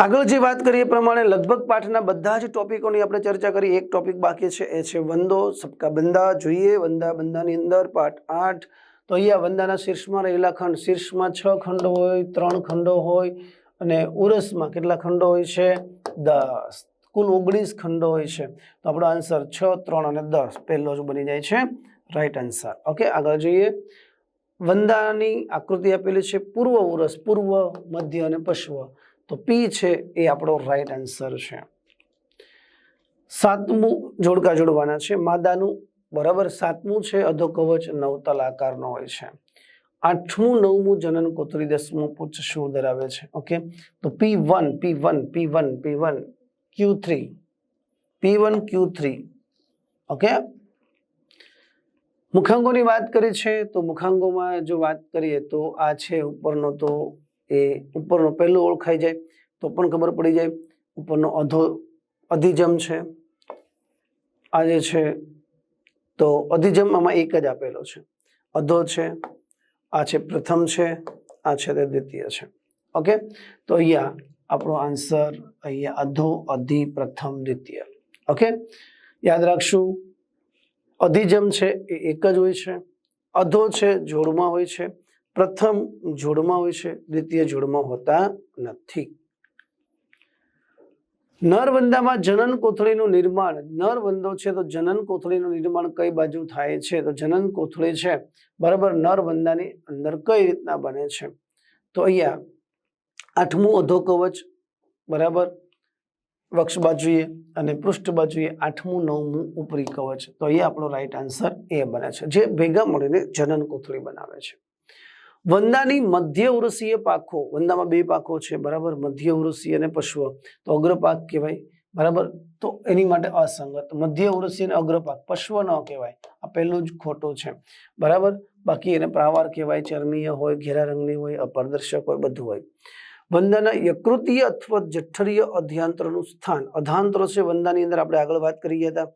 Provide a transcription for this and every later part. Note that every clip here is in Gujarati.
આગળ જે વાત કરીએ પ્રમાણે લગભગ પાઠના બધા જ ટોપિકોની આપણે ચર્ચા કરી. એક ટોપિક બાકી છે, એ છે વંદો, સબકા બંદા. જોઈએ વંદા બંદાની અંદર પાઠ આઠ. તો અહીંયા વંદાના શીર્ષમાં રહેલા ખંડ. શીર્ષમાં છ ખંડો હોય, ત્રણ ખંડો હોય અને ઉરસમાં કેટલા ખંડો હોય છે? દસ. કુલ ઓગણીસ ખંડો હોય છે. તો આપણો આન્સર છ, ત્રણ અને દસ. પહેલો જ બની જાય છે રાઈટ આન્સર. ઓકે, આગળ જોઈએ. વંદાની આકૃતિ આપેલી છે પૂર્વ ઉરસ, પૂર્વ, મધ્ય અને પશ્વ. તો પી છે એ આપણો રાઈટ આન્સર છે. સાતમું જોડકા જોડવાના છે. માદાનું બરાબર સાતમું છે, અધો કવચ નવતલ આકારનો હોય છે. આઠમું, નવમું, જનન, કોતરી, દસમું, પુચ્છ, શું ધરાવે છે? ઓકે તો P one P one P one P one Q three P one Q three okay મુખાંગોની વાત કરી છે, તો મુખાંગોમાં જો વાત કરીએ તો આ છે ઉપરનો તો એ ઉપરનો પહેલું ઓળખાઈ જાય તો પણ ખબર પડી જાય. ઉપરનો અધો, અધિજમ છે. આ જે છે તો અધિજમ આમાં એક જ આપેલો છે. અધો છે, આ છે પ્રથમ છે, આ છે તે દ્વિતીય છે. ઓકે તો અહીંયા આપણો આન્સર અહીંયા અધો, અધિ, પ્રથમ, દ્વિતીય. ઓકે યાદ રાખશું, અધિજમ છે એ એક જ હોય છે. અધો છે જોડમાં હોય છે. પ્રથમ જોડમાં હોય છે, દ્વિતીય જોડમાં હોતા નથી. નરવંદામાં જનન કોથળીનું નિર્માણ, નરવંદો છે તો જનન કોથળીનું નિર્માણ કઈ બાજુ થાય છે? તો જનન કોથળી છે, બરાબર નરવંદાની અંદર કઈ રીતના બને છે? તો અહીંયા આઠમું અધો કવચ બરાબર? વક્ષ બાજુએ અને પૃષ્ઠ બાજુએ આઠમું, નવમું ઉપરી કવચ. તો અહીંયા આપણો રાઈટ આન્સર એ બને છે. જે ભેગા મળીને જનન કોથળી બનાવે છે. વંદાની મધ્ય ઉરુષીય પાખો, વંદામાં બે પાખો છે, બરાબર? મધ્ય ઉરુષી અને પશ્વ. તો અગ્રપાક કહેવાય, બરાબર? તો એની માટે અસંગત. મધ્ય ઉરુષી અને અગ્રપાક, પશ્વ ન કહેવાય. આ પહેલું જ ખોટું છે. બરાબર? બાકી એને પ્રાવાર કહેવાય ચર્મીય હોય, ઘેરા રંગની હોય, અપારદર્શક હોય, બધું હોય. વંદાના યકૃતીય અથવા જઠરીય અધ્યાંતરનું સ્થાન. અધાંતરો છે, વંદાની અંદર આપણે આગળ વાત કરી હતા.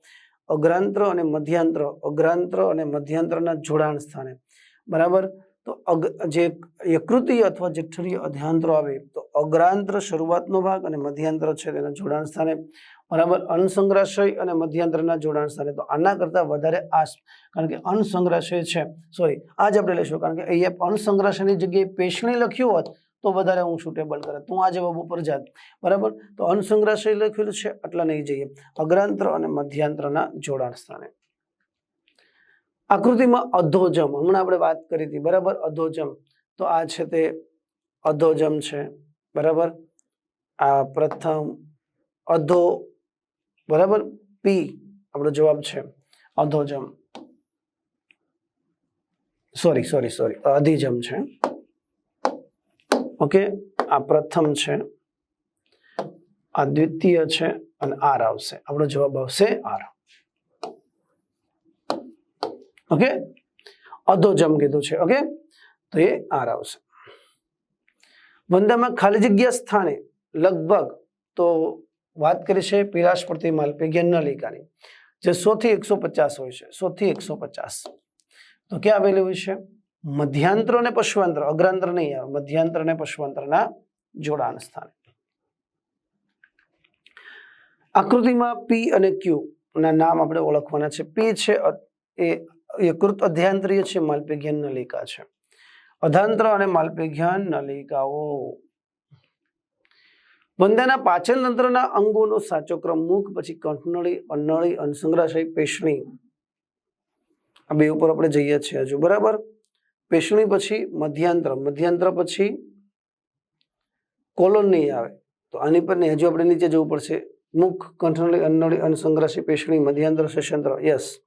અગ્રાંત્ર અને મધ્યાંત્ર. અગ્રાંત્ર અને મધ્યાંત્રના જોડાણ સ્થાને. બરાબર? તો જે યકૃતિ અથવા જઠરીય અધ્યાંતરો આવે, તો અગ્રાંત્ર શરૂઆતનો ભાગ અને મધ્યાંત્ર છે તેના જોડાણ સ્થાને. બરાબર અનસંગ્રહાશય અને મધ્યાંત્રના જોડાણ સ્થાને. તો આના કરતાં વધારે આસ કારણ કે અનસંગ્રહાશય છે. સોરી આ જ આપણે લઈશું, કારણ કે અહીંયા અનસંગ્રહાશયની જગ્યાએ પેશણી લખ્યું હોત, તો વધારે હું સુટેબલ કરે તું આ જવાબ ઉપર જાત. બરાબર, તો અનસંગ્રહાશય લખેલું છે એટલે નહીં જઈએ. અગ્રાંત્ર અને મધ્યાંત્રના જોડાણ સ્થાને. આકૃતિમાં અધોજમ, હમણાં આપણે વાત કરી હતી, બરાબર? અધોજમ. તો આ છે તે અધોજમ છે, બરાબર? આ પ્રથમ અધો, બરાબર? પી આપણો જવાબ છે અધોજમ. સોરી સોરી સોરી અધિજમ છે. ઓકે આ પ્રથમ છે, આ દ્વિતીય છે અને આર આવશે. આપણો જવાબ આવશે આર. ઓકે અધોજમ કીધું છે. ઓકે તો એ આર આવશે. વંદામાં ખાલી જગ્યા સ્થાને લગભગ તો વાત કરી છે પીરાશ પડતી માલપેગ્ય નલિકાની, જે સો થી એકસો પચાસ હોય છે. સો થી એકસો પચાસ. તો ક્યાં આવેલી હોય છે? મધ્યાંતર અને પશ્વાંતર. અગ્રાંતર નહીં આવે. મધ્યાંતર અને પશ્વાંતરના જોડાણ સ્થાને. આકૃતિમાં પી અને ક્યુ ના નામ આપણે ઓળખવાના છે. પી છે એ યકૃત અધ્યાંતરીય છે માલપેઘ્યાન નલિકા છે. અધાંત્ર અને માલપેઘ્યાન નલિકાઓ. વંદાના પાચન તંત્રના અંગોનો સાચો ક્રમ મુખ, પછી કંઠનળી, અન્નળી અનસંગ્રહાશય પેશણી. આ બે ઉપર આપણે જઈએ છીએ હજુ, બરાબર? પેશણી પછી મધ્યાંત્ર મધ્યાંત્ર પછી કોલોન નહીં આવે. તો આની પર હજુ આપણે નીચે જવું પડશે. મુખ, કંઠનળી, અન્નળી અનસંગ્રહાશય પેશણી, મધ્યાંત્ર શેષંત્ર યસ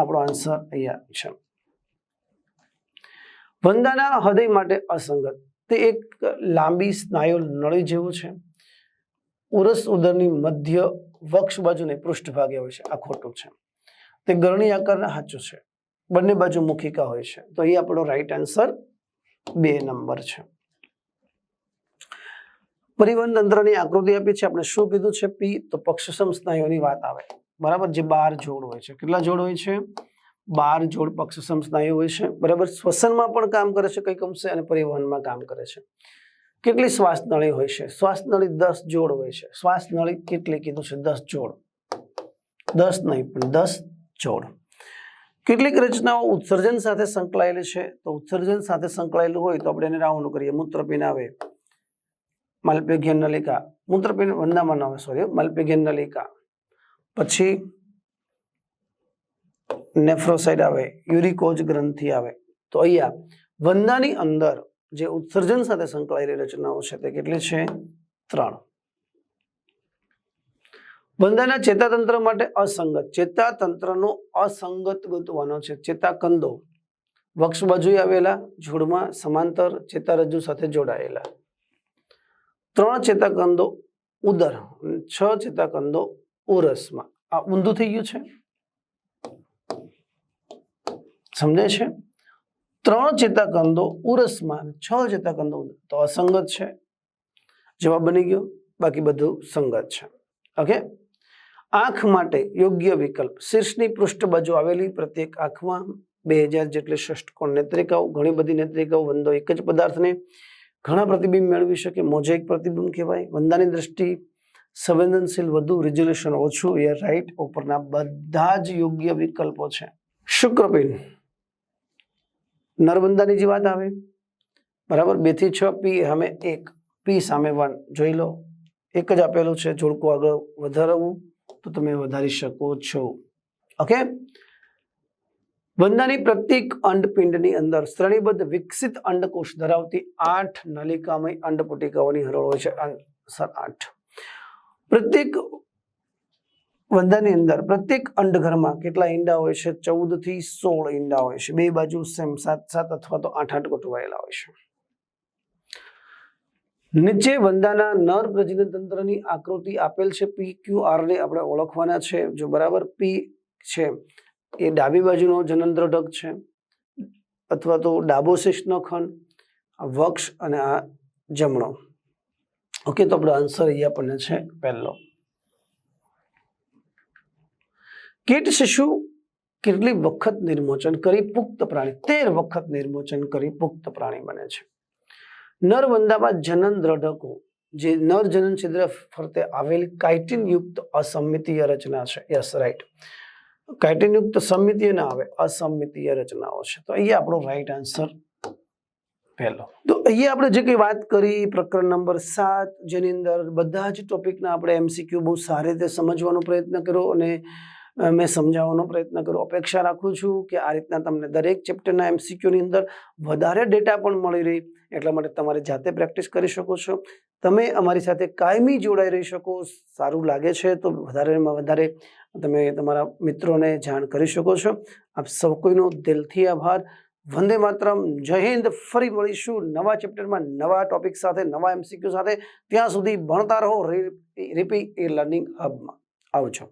આપણો આન્સર અહીંયા છે. વંદાના હૃદય માટે અસંગત. તે એક લાંબી સ્નાયુ નળી જેવું છે. ઉરસ ઉદરની મધ્ય વક્ષ બાજુને પૃષ્ઠભાગે હોય છે. આ ખોટું છે. તે ગરણી આકારના સાચું છે. બંને બાજુ મુખિકા હોય છે. તો એ આપણો રાઈટ આન્સર બે નંબર છે. પરિવહન તંત્રની આકૃતિ આપી છે. આપણે શું કીધું છે? પી, તો પક્ષસમ સ્નાયુઓની વાત આવે. બરાબર? જે બાર જોડ હોય છે. કેટલા જોડ હોય છે? બાર જોડ પક્ષસમ સ્નાયુ હોય છે. બરાબર? શ્વસનમાં પણ કામ કરે છે કંઈક અંશે અને પરિવહનમાં કામ કરે છે. કેટલી શ્વાસ નળી હોય છે? શ્વાસ નળી દસ જોડ હોય છે. શ્વાસ નળી કેટલી કીધું છે? દસ જોડ. દસ નહીં, પણ દસ જોડ. કેટલીક રચનાઓ ઉત્સર્જન સાથે સંકળાયેલી છે? તો ઉત્સર્જન સાથે સંકળાયેલું હોય તો આપણે એને રાઉન્ડ કરીએ. મૂત્રપિંડ આવે માલપેઘ્યન નલિકા મૂત્રપિંડ વંદામાં આવે સોરી માલપેઘ્યન નલિકા પછી નેફ્રોસાઇડ આવે, યુરિકોજ ગ્રંથિ આવે. તો અહીંયા વંદાની અંદર જે ઉત્સર્જન સાથે સંકળાયેલી રચનાઓ છે તે કેટલી છે? ત્રણ. વંદાના ચેતાતંત્ર માટે અસંગત. ચેતાતંત્રનો અસંગત ગોતવાનો છે. ચેતાકંદો. વક્ષ બાજુએ આવેલા, જોડમાં સમાંતર ચેતારજ્જુ સાથે જોડાયેલા. ત્રણ ચેતાકંદો ઉદર, છ ચેતાકંદો ઉરસમાં. આ ઊંધું થઈ ગયું છે. સમજાય છે? ત્રણ ચેતાકંદો ઉરસમાં છ ચેતાકંદો તો અસંગત છે. જવાબ બની ગયો. બાકી બધું સંગત છે. ઓકે? આંખ માટે યોગ્ય વિકલ્પ. શીર્ષની પૃષ્ઠ બાજુ આવેલી પ્રત્યેક આંખમાં બે હજાર જેટલી ષષ્ટકોણ નેત્રિકાઓ, ઘણી બધી નેત્રિકાઓ, વંદો એક જ પદાર્થને ઘણા પ્રતિબિંબ મેળવી શકે. મોઝેક પ્રતિબિંબ કહેવાય. વંદાની દ્રષ્ટિ સંવેદનશીલ, વધુ રિઝોલ્યુશન ઓછું એ રાઈટ ઉપરના બધા જ યોગ્ય વિકલ્પો છે. શુક્રપિન નર્મદાની જે વાત આવે, બરાબર? બેથી છ પી સામે એક પી સામે વન જોઈ લો, એક જ આપેલું છે, જોડકું આગળ વધારવું, તો તમે વધારી શકો છો. ઓકે? વંદાની પ્રત્યેક અંડપિંડની અંદર શ્રેણીબદ્ધ, વિકસિત અંડકોષ ધરાવતી આઠ નલિકામય અંડપુટિકાઓની હરોળ હોય છે. આન્સર આઠ. પ્રત્યેક વંદાની અંદર પ્રત્યેક અંડઘરમાં કેટલા ઈંડા હોય છે? ચૌદથી સોળ ઈંડા હોય છે. બે બાજુ સેમ સાત સાત અથવા તો આઠ આઠ ગોઠવાયેલા હોય છે. નીચે વંદાના નર પ્રજનન તંત્રની આકૃતિ આપેલ છે. પી ક્યુ આર ને આપણે ઓળખવાના છે. જો બરાબર પી છે, એ ડાબી બાજુનો જનનદ્રઢક છે અથવા તો ડાબો ખંડ વક્ષ અને આ જમણો. ઓકે તો આપણો આન્સર અહીંયા આપણને છે પહેલો. કીટ શિશુ કેટલી વખત નિર્મોચન કરી પુખ્ત પ્રાણી, તેર વખત નિર્મોચન કરી પુખ્ત પ્રાણી બને છે. નર વંદામાં જનન દ્રઢકો, જે નર જનન છિદ્ર ફરતે આવેલી કાઇટિન યુક્ત અસમિતીય રચના છે. યસ રાઈટ કાઇટિન યુક્ત સમિતીય ના આવે, અસમિતીય રચનાઓ છે. તો અહીંયા આપણો રાઈટ આન્સર પહેલો. તો અહીંયા આપણે જે કંઈ વાત કરી, પ્રકરણ નંબર સાત, જેની અંદર બધા જ ટોપિકના આપણે એમસીક્યુ બહુ સારી રીતે સમજવાનો પ્રયત્ન કર્યો અને મેં સમજાવવાનો પ્રયત્ન કર્યો. અપેક્ષા રાખું છું કે આ રીતના તમને દરેક ચેપ્ટરના એમસીક્યુની અંદર વધારે ડેટા પણ મળી રહી, એટલા માટે તમારે જાતે પ્રેક્ટિસ કરી શકો છો. તમે અમારી સાથે કાયમી જોડાઈ રહી શકો, સારું લાગે છે તો વધારેમાં વધારે તમે તમારા મિત્રોને જાણ કરી શકો છો. આપ સૌ કોઈનો દિલથી આભાર. વંદે માતરમ, જય હિન્દ. ફરી મળીશું નવા ચેપ્ટરમાં નવા ટોપિક સાથે, નવા એમસીક્યુ સાથે. ત્યાં સુધી ભણતા રહો રીપી એ લર્નિંગ હબમાં. આવજો.